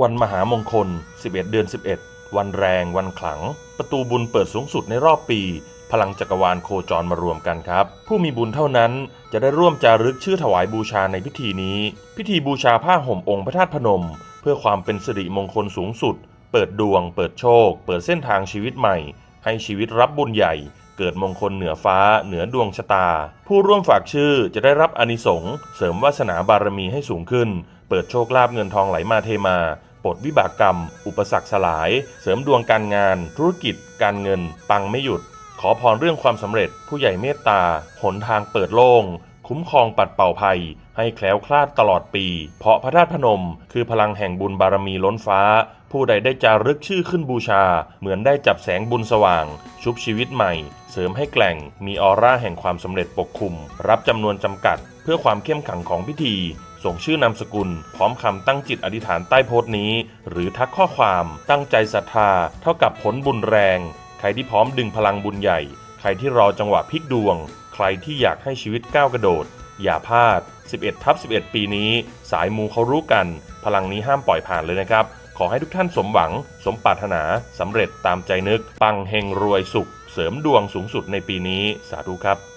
วันมหามงคล 11 เดือน 11 วันแรง วันขลัง ประตูบุญเปิดสูงสุดในรอบปี พลังจักรวาลโคจรมารวมกันครับ ผู้มีบุญเท่านั้นจะได้ร่วมจารึกชื่อถวายบูชาในพิธีนี้ พิธีบูชาผ้าห่มองค์พระธาตุพนม เพื่อความเป็นสิริมงคลสูงสุด เปิดดวง เปิดโชค เปิดเส้นทางชีวิตใหม่ ให้ชีวิตรับบุญใหญ่ เกิดมงคลเหนือฟ้า เหนือดวงชะตา ผู้ร่วมฝากชื่อจะได้รับอนิสงส์เสริมวาสนาบารมีให้สูงขึ้น เปิดโชคลาภเงินทองไหลมาเทมา ปลดวิบากกรรม อุปสรรคสลาย เสริมดวงการงาน ธุรกิจ การเงิน ปังไม่หยุด ขอพรเรื่องความสำเร็จ ผู้ใหญ่เมตตา หนทางเปิดโล่ง คุ้มครองปัดเป่าภัย ให้แคล้วคลาดตลอดปี เพราะพระธาตุพนม คือพลังแห่งบุญบารมีล้นฟ้า ผู้ใดได้จารึกชื่อขึ้นบูชา เหมือนได้จับแสงบุญสว่าง ชุบชีวิตใหม่ เสริมให้แกล่ง มีออร่าแห่งความสำเร็จปกคลุม รับจำนวนจำกัด เพื่อความเข้มขังของพิธี ส่งชื่อนามสกุล พร้อมคำตั้งจิตอธิษฐานใต้โพสต์นี้ หรือทักข้อความตั้งใจศรัทธา เท่ากับผลบุญแรง ใครที่พร้อมดึงพลังบุญใหญ่ ใครที่รอจังหวะพลิกดวง ใครที่อยากให้ชีวิตก้าวกระโดด อย่าพลาด 11ทับ11 ปีนี้ สายมูเขารู้กัน พลังนี้ห้ามปล่อยผ่านเลยนะครับ ขอให้ทุกท่านสมหวัง สมปรารถนาสำเร็จตามใจนึก ปังเฮงรวยสุข เสริมดวงสูงสุดในปีนี้ สาธุครับ